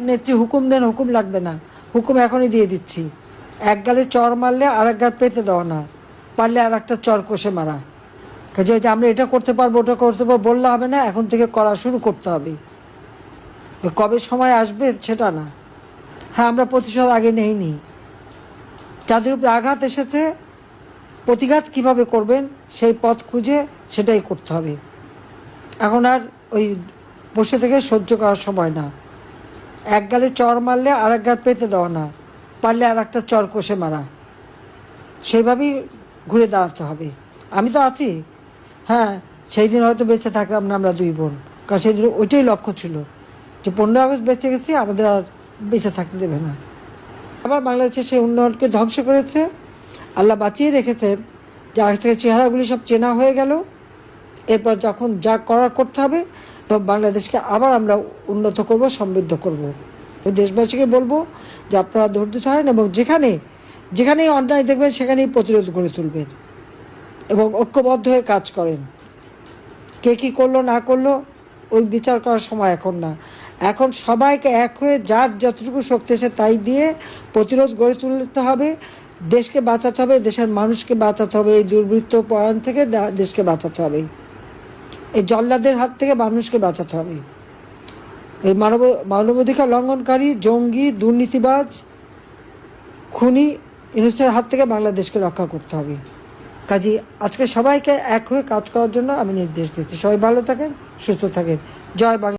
নেত্রী হুকুম দেন, হুকুম লাগবে না। হুকুম এখনই দিয়ে দিচ্ছি। এক গালে চর মারলে আর এক গাল পেতে দেওয়া না। পারলে আর একটা চর কষে মারা। কাজে যে আমরা এটা করতে পারব, ওটা করতে পারব, বললে হবে না, এখন থেকে করা শুরু করতে হবে। কবে সময় আসবে সেটা না। হ্যাঁ আমরা প্রতিশোধ আগে নেইনি। যাদের উপরে আঘাত এসেছে, প্রতিঘাত কীভাবে করবেন, সেই পথ খুঁজে সেটাই করতে হবে। এখন আর ওই বসে থেকে সহ্য করার সময় না। এক গালে চর মারলে আর এক গাল পেতে দেওয়া না। পারলে আর একটা চর কষে মারা। সেইভাবেই ঘুরে দাঁড়াতে হবে। আমি তো আছি। হ্যাঁ সেই দিন হয়তো বেঁচে থাকলাম না আমরা দুই বোন। কারণ সেই দিন ওইটাই লক্ষ্য ছিল। যে পনেরোই আগস্ট বেঁচে গেছি, আমাদের আর বেঁচে থাকতে দেবে না। আবার বাংলাদেশের সেই উন্নয়নকে ধ্বংস করেছে। আল্লাহ বাঁচিয়ে রেখেছেন যে আগে থেকে চেহারাগুলি সব চেনা হয়ে গেল। এরপর যখন যা করার করতে হবে বাংলাদেশকে আবার আমরা উন্নত করব, সমৃদ্ধ করব। ওই দেশবাসীকে বলব যে আপনারা ধৈর্য ধরেন এবং যেখানে, যেখানেই অন্যায় দেখবেন, সেখানেই প্রতিরোধ গড়ে তুলবেন এবং ঐক্যবদ্ধ হয়ে কাজ করেন। কে কী করল, না করল, ওই বিচার করার সময় এখন না। এখন সবাইকে এক হয়ে যার যতটুকু শক্তি আছে তাই দিয়ে প্রতিরোধ গড়ে তুলতে হবে, দেশকে বাঁচাতে হবে, দেশের মানুষকে বাঁচাতে হবে, এই দুর্বৃত্ত পরায়ণ থেকে দেশকে বাঁচাতে হবে। এই জল্লাদের হাত থেকে মানুষকে বাঁচাতে হবে। এই মানব, মানবাধিকার লঙ্ঘনকারী, জঙ্গি, দুর্নীতিবাজ, খুনি ইউনুসের হাত থেকে বাংলাদেশকে রক্ষা করতে হবে। কাজী আজকে সবাইকে এক হয়ে কাজ করার জন্য আমি নির্দেশ দিচ্ছি। সবাই ভালো থাকেন, সুস্থ থাকেন। জয় বাংলা।